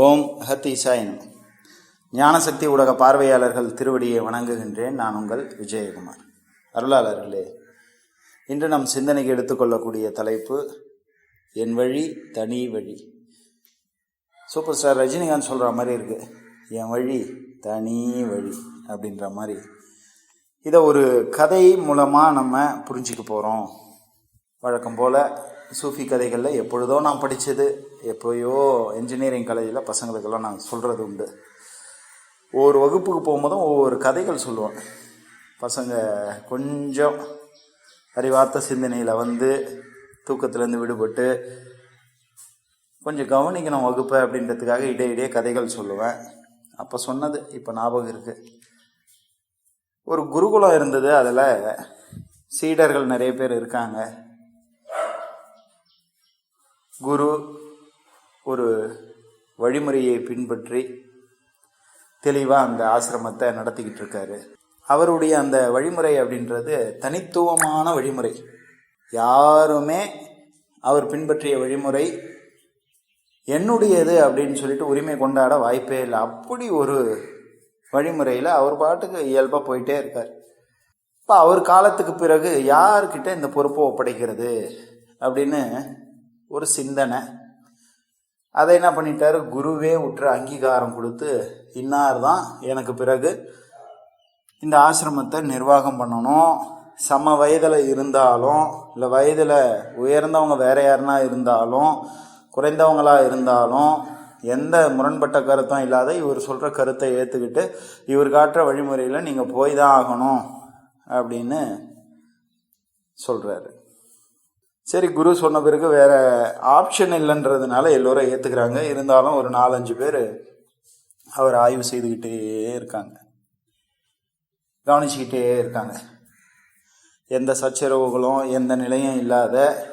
ஓம் ஹத் ஈசாயனம் ஞானசக்தி ஊடக பார்வையாளர்கள் திருவடியை வணங்குகின்றேன். நான் உங்கள் விஜயகுமார். அருளாளர்களே இன்று நம் சிந்தனைக்கு எடுத்துக்கொள்ளக்கூடிய தலைப்பு என் வழி தனி வழி. சூப்பர் ஸ்டார் ரஜினிகாந்த் சொல்கிற மாதிரி இருக்குது என் வழி தனி வழி அப்படின்ற மாதிரி. இதை ஒரு கதை மூலமாக நம்ம புரிஞ்சிக்க போகிறோம் வழக்கம் போல் சூஃபி கதைகளில் எப்பொழுதோ நான் படித்தது எப்போயோ இன்ஜினியரிங் காலேஜில் பசங்களுக்கெல்லாம் நான் சொல்கிறது உண்டு. ஒவ்வொரு வகுப்புக்கு போகும்போதும் ஒவ்வொரு கதைகள் சொல்லுவோம். பசங்க கொஞ்சம் அறிவார்த்த சிந்தனையில் வந்து தூக்கத்துலேருந்து விடுபட்டு கொஞ்சம் கவனிக்கணும் வகுப்பை அப்படின்றதுக்காக இடையிடையே கதைகள் சொல்லுவேன். அப்போ சொன்னது இப்போ ஞாபகம் இருக்குது ஒரு குருகுலம் இருந்தது அதில் சீடர்கள் நிறைய பேர் இருக்காங்க. குரு ஒரு வழிமுறையை பின்பற்றி தெளிவாக அந்த ஆசிரமத்தை நடத்திக்கிட்டு இருக்காரு. அவருடைய அந்த வழிமுறை அப்படின்றது தனித்துவமான வழிமுறை. யாருமே அவர் பின்பற்றிய வழிமுறை என்னுடையது அப்படின்னு சொல்லிட்டு உரிமை கொண்டாட வாய்ப்பே இல்லை. அப்படி ஒரு வழிமுறையில் அவர் பாட்டுக்கு இயல்பாக போயிட்டே இருக்கார். இப்போ அவர் காலத்துக்கு பிறகு யார்கிட்ட இந்த பொறுப்பை ஒப்படைக்கிறது அப்படின்னு ஒரு சிந்தனை அதை என்ன பண்ணிட்டாரு? குருவே உற்ற அங்கீகாரம் கொடுத்து இன்னார் தான் எனக்கு பிறகு இந்த ஆசிரமத்தை நிர்வாகம் பண்ணணும். சம வயதில் இருந்தாலும் இல்லை வயதில் உயர்ந்தவங்க வேற யாருனா இருந்தாலும் குறைந்தவங்களா இருந்தாலும் எந்த முரண்பட்ட கருத்தும் இல்லாத இவர் சொல்கிற கருத்தை ஏற்றுக்கிட்டு இவர் காட்டுற வழிமுறையில் நீங்கள் போய் தான் ஆகணும் அப்படின்னு சொல்கிறாரு சரி குரு சொன்ன பிறகு வேற ஆப்ஷன் இல்லைன்றதுனால எல்லோரும் ஏற்றுக்கிறாங்க இருந்தாலும் ஒரு நாலஞ்சு பேர் அவர் ஆய்வு செய்துக்கிட்டே இருக்காங்க. கவனிச்சுக்கிட்டே இருக்காங்க. எந்த சச்சரவுகளும் எந்த நிலையும் இல்லாத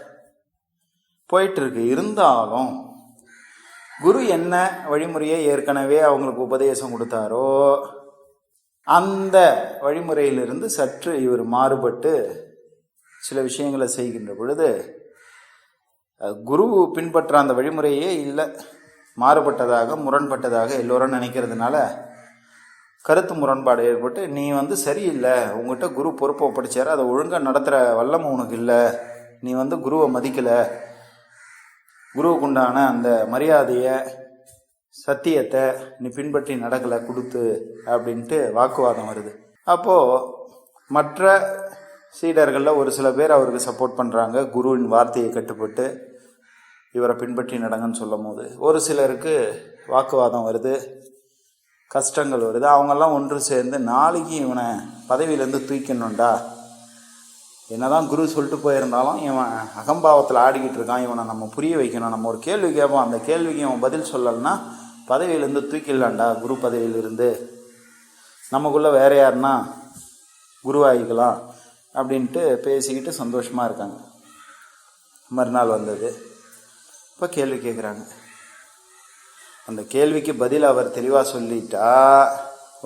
போயிட்டுருக்கு. இருந்தாலும் குரு என்ன வழிமுறையை ஏற்கனவே அவங்களுக்கு உபதேசம் கொடுத்தாரோ அந்த வழிமுறையிலிருந்து சற்று இவர் மாறுபட்டு சில விஷயங்களை செய்கின்ற பொழுது குரு பின்பற்ற அந்த வழிமுறையே இல்லை. மாறுபட்டதாக முரண்பட்டதாக எல்லோரும் நினைக்கிறதுனால கருத்து முரண்பாடு ஏற்பட்டு நீ வந்து சரியில்லை. உங்ககிட்ட குரு பொறுப்பை படித்தார் அதை ஒழுங்காக நடத்துகிற வல்லமை உனக்கு இல்லை. நீ வந்து குருவை மதிக்கலை. குருவுக்குண்டான அந்த மரியாதையை சத்தியத்தை நீ பின்பற்றி நடக்கலை கொடுத்து அப்படின்ட்டு வாக்குவாதம் வருது. அப்போது மற்ற சீடர்களில் ஒரு சில பேர் அவருக்கு சப்போர்ட் பண்ணுறாங்க குருவின் வார்த்தையை கட்டுப்பட்டு இவரை பின்பற்றி நடங்கன்னு சொல்லும் போது ஒரு சிலருக்கு வாக்குவாதம் வருது கஷ்டங்கள் வருது. அவங்கெல்லாம் ஒன்று சேர்ந்து நாளைக்கு இவனை பதவியிலேருந்து தூக்கணும்டா என்னதான் குரு சொல்லிட்டு போயிருந்தாலும் இவன் அகம்பாவத்தில் ஆடிக்கிட்டு இருக்கான். இவனை நம்ம புரிய வைக்கணும். நம்ம ஒரு கேள்வி கேட்போம். அந்த கேள்விக்கு இவன் பதில் சொல்லலைன்னா பதவியிலேருந்து தூக்கிடலாண்டா குரு பதவியிலிருந்து. நமக்குள்ளே வேற யாருன்னா குருவாகிக்கலாம் அப்படின்ட்டு பேசிக்கிட்டு சந்தோஷமாக இருக்காங்க. மறுநாள் வந்தது. இப்போ கேள்வி கேட்குறாங்க அந்த கேள்விக்கு பதில் அவர் தெளிவாக சொல்லிட்டா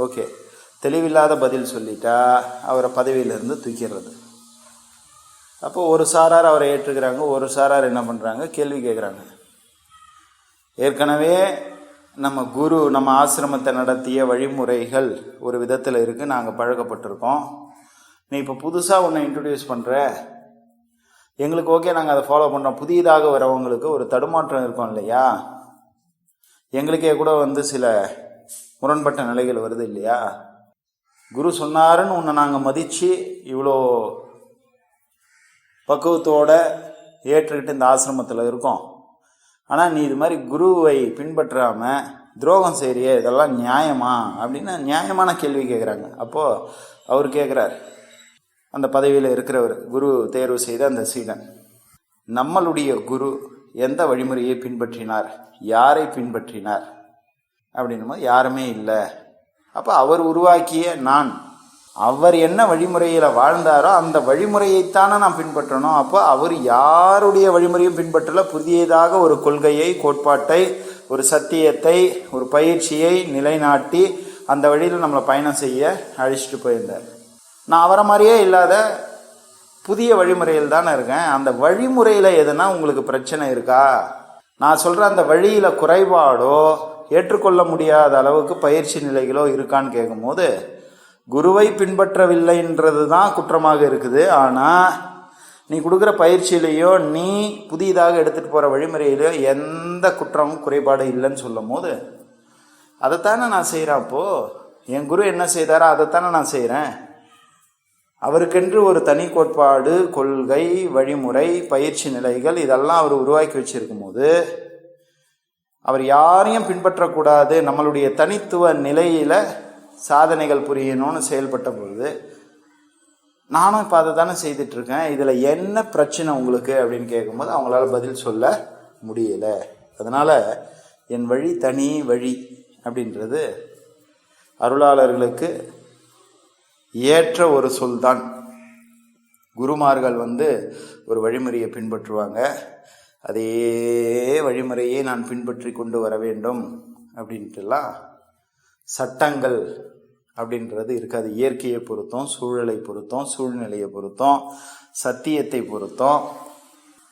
ஓகே. தெளிவில்லாத பதில் சொல்லிட்டா அவரை பதவியிலிருந்து தூக்கிடுறது. அப்போ ஒரு சாரார் அவரை ஏற்றுக்கிறாங்க ஒரு சாரார் என்ன பண்ணுறாங்க கேள்வி கேட்குறாங்க ஏற்கனவே நம்ம குரு நம்ம ஆசிரமத்தை நடத்திய வழிமுறைகள் ஒரு விதத்தில் இருக்குது நாங்கள் பழக்கப்பட்டிருக்கோம். நீ இப்போ புதுசாக ஒன்று இன்ட்ரடியூஸ் பண்ணுற எங்களுக்கு ஓகே நாங்கள் அதை ஃபாலோ பண்ணுறோம் புதியதாக வரவங்களுக்கு ஒரு தடுமாற்றம் இருக்கும் இல்லையா? எங்களுக்கே கூட வந்து சில முரண்பட்ட நிலைகள் வருது இல்லையா? குரு சொன்னாருன்னு உன்னை நாங்கள் மதித்து இவ்வளோ பக்குவத்தோட ஏற்றுக்கிட்டு இந்த ஆசிரமத்தில் இருக்கோம். ஆனால் நீ இது மாதிரி குருவை பின்பற்றாமல் துரோகம் செய்கிறிய இதெல்லாம் நியாயமா? அப்படின்னு நியாயமான கேள்வி கேட்குறாங்க அப்போது அவர் கேட்குறாரு அந்த பதவியில் இருக்கிறவர் குரு தேர்வு செய்த அந்த சீடன். நம்மளுடைய குரு எந்த வழிமுறையை பின்பற்றினார்? யாரை பின்பற்றினார்? அப்படின்னும் போது யாருமே இல்லை. அப்போ அவர் உருவாக்கிய நான் அவர் என்ன வழிமுறையில் வாழ்ந்தாரோ அந்த வழிமுறையைத்தானே நான் பின்பற்றணும். அப்போ அவர் யாருடைய வழிமுறையும் பின்பற்றல. புதியதாக ஒரு கொள்கையை கோட்பாட்டை ஒரு சத்தியத்தை ஒரு பயிற்சியை நிலைநாட்டி அந்த வழியில் நம்மளை பயணம் செய்ய அழைச்சிட்டு போயிருந்தார். நான் அவரை மாதிரியே இல்லாத புதிய வழிமுறையில் தானே இருக்கேன். அந்த வழிமுறையில் எதுனா உங்களுக்கு பிரச்சனை இருக்கா? நான் சொல்கிற அந்த வழியில் குறைபாடோ ஏற்றுக்கொள்ள முடியாத அளவுக்கு பயிற்சி நிலைகளோ இருக்கான்னு கேட்கும்போது குருவை பின்பற்றவில்லைன்றது தான் குற்றமாக இருக்குது. ஆனால் நீ கொடுக்குற பயிற்சியிலையோ நீ புதிதாக எடுத்துகிட்டு போகிற வழிமுறையிலையோ எந்த குற்றமும் குறைபாடு இல்லைன்னு சொல்லும் போது அதைத்தானே நான் செய்கிறேன் அப்போது என் குரு என்ன செய்தாரோ அதைத்தானே நான் செய்கிறேன் அவருக்கென்று ஒரு தனி கோட்பாடு கொள்கை வழிமுறை பயிற்சி நிலைகள் இதெல்லாம் அவர் உருவாக்கி வச்சிருக்கும் போது அவர் யாரையும் பின்பற்றக்கூடாது நம்மளுடைய தனித்துவ நிலையில சாதனைகள் புரியணும்னு செயல்பட்ட பொழுது நானும் இப்போ அதை தானே செய்துட்டு இருக்கேன் இதில் என்ன பிரச்சனை உங்களுக்கு அப்படின்னு கேட்கும்போது அவங்களால பதில் சொல்ல முடியலை. அதனால என் வழி தனி வழி அப்படின்றது அருளாளர்களுக்கு ஏற்ற ஒரு சொல்தான். குருமார்கள் வந்து ஒரு வழிமுறையை பின்பற்றுவாங்க. அதே வழிமுறையை நான் பின்பற்றி கொண்டு வர வேண்டும் அப்படின்ட்டுலாம் சட்டங்கள் அப்படின்றது இருக்காது. இயற்கையை பொறுத்தும் சூழலை பொறுத்தும் சூழ்நிலையை பொறுத்தும் சத்தியத்தை பொறுத்தும்.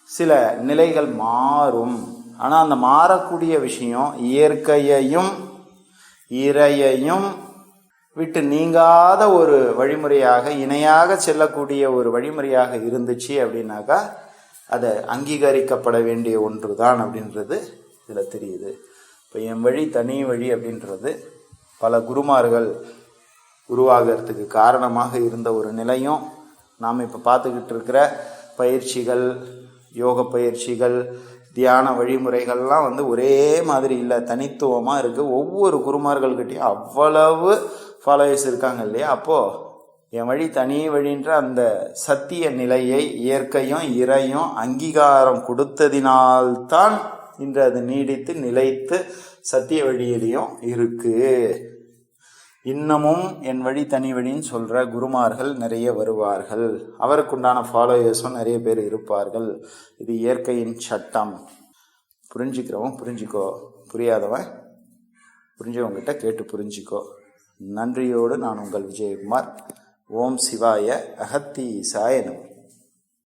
சில நிலைகள் மாறும். ஆனால் அந்த மாறக்கூடிய விஷயம் இயற்கையையும் இறையையும் விட்டு நீங்காத ஒரு வழிமுறையாக இணையாக செல்லக்கூடிய ஒரு வழிமுறையாக இருந்துச்சு அப்படின்னாக்கா அதை அங்கீகரிக்கப்பட வேண்டிய ஒன்று தான் அப்படின்றது இதில் தெரியுது. இப்போ என் வழி தனி வழி அப்படின்றது பல குருமார்கள் உருவாகிறதுக்கு காரணமாக இருந்த ஒரு நிலையும் நாம் இப்போ பார்த்துக்கிட்டு இருக்கிற பயிற்சிகள் யோக பயிற்சிகள் தியான வழிமுறைகள்லாம் வந்து ஒரே மாதிரி இல்லை தனித்துவமாக இருக்குது ஒவ்வொரு குருமார்கள்கிட்டையும் அவ்வளவு ஃபாலோவர்ஸ் இருக்காங்க இல்லையா? அப்போது என் வழி தனி வழின்ற அந்த சத்திய நிலையை இயற்கையும் இறையும் அங்கீகாரம் கொடுத்ததினால்தான் இன்று அது நீடித்து நிலைத்து சத்திய வழியிலையும் இருக்குது இன்னமும் என் வழி தனி வழின்னு சொல்கிற குருமார்கள் நிறைய வருவார்கள். அவருக்குண்டான ஃபாலோயர்ஸும் நிறைய பேர் இருப்பார்கள். இது இயற்கையின் சட்டம். புரிஞ்சுக்கிறவன் புரிஞ்சுக்கோ. புரியாதவன் புரிஞ்சவங்கிட்ட கேட்டு புரிஞ்சுக்கோ. நன்றியோடு நான் உங்கள் விஜயகுமார். ஓம் சிவாய அகத்தீசாய நம.